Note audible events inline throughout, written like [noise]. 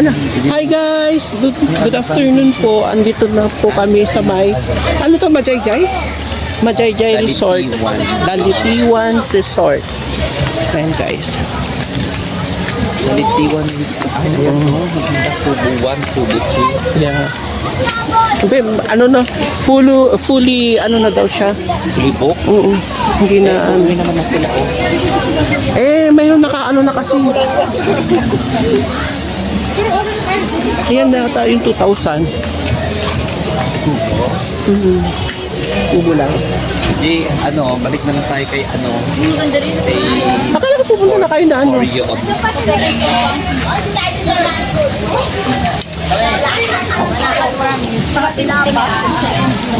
Ano? Hi guys! Good, good afternoon po. Andito na po kami sa may... Ano to, Majayjay? Majayjay Resort. Dalitiwan. Dalitiwan Resort. Ayan guys. Is ano? Maganda Kubo 1, Kubo 2. Yeah. Hindi, ano na, fully, fully, ano na daw siya. Libok. Oo. Hindi na, ano. Uwi naman na sila. Oh. Eh, mayroon naka, ano na kasi. Yan na ata yung 2,000. Mhm. Ubo lang. Di, ano, balik na lang tayo kay ano, kay Akala ko pupunta na kayo na ano. Orion.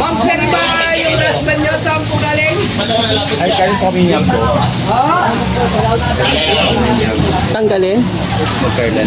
Ma'am, sir ba yung husband niyo saan po galing? Ay, kayo kami niya po. Tanggalin. Magkarlan.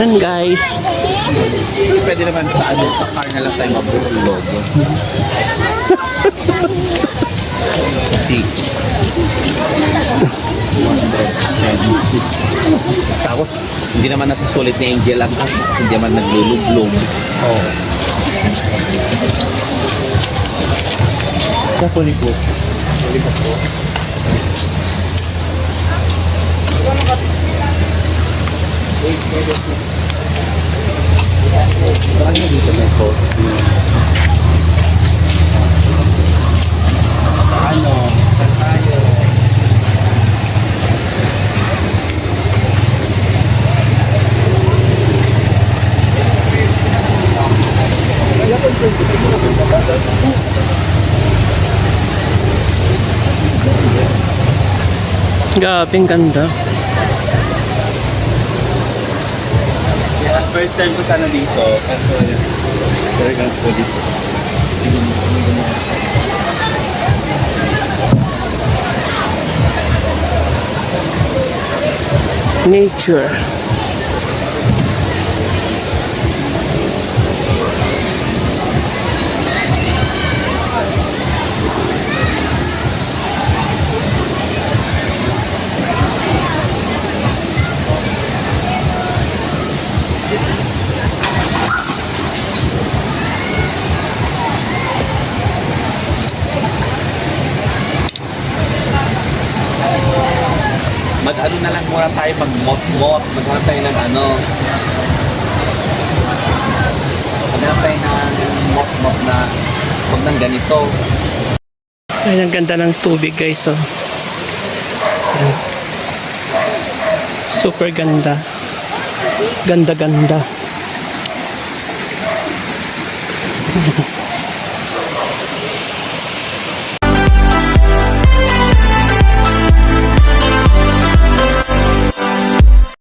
Yan guys. Pwede naman sa ano, sa car na lang tayo mabulog. [laughs] Kasi, 110. Tapos, hindi naman nasa sulit ni Angel ang ano, hindi naman naglulublog. Oo. Oh. Kapuli po. Ano dito may ganda. Yeah, first time ko sana dito. Kaso, talagang ko dito. Nature. Mag-ano na lang muna tayo, mag-mot-mot. Maghanap tayo ng ano. Maghanap tayo ng mot-mot na huwag ng ganito. Ayan, ang ganda ng tubig guys. Oh. Super ganda. Ganda-ganda.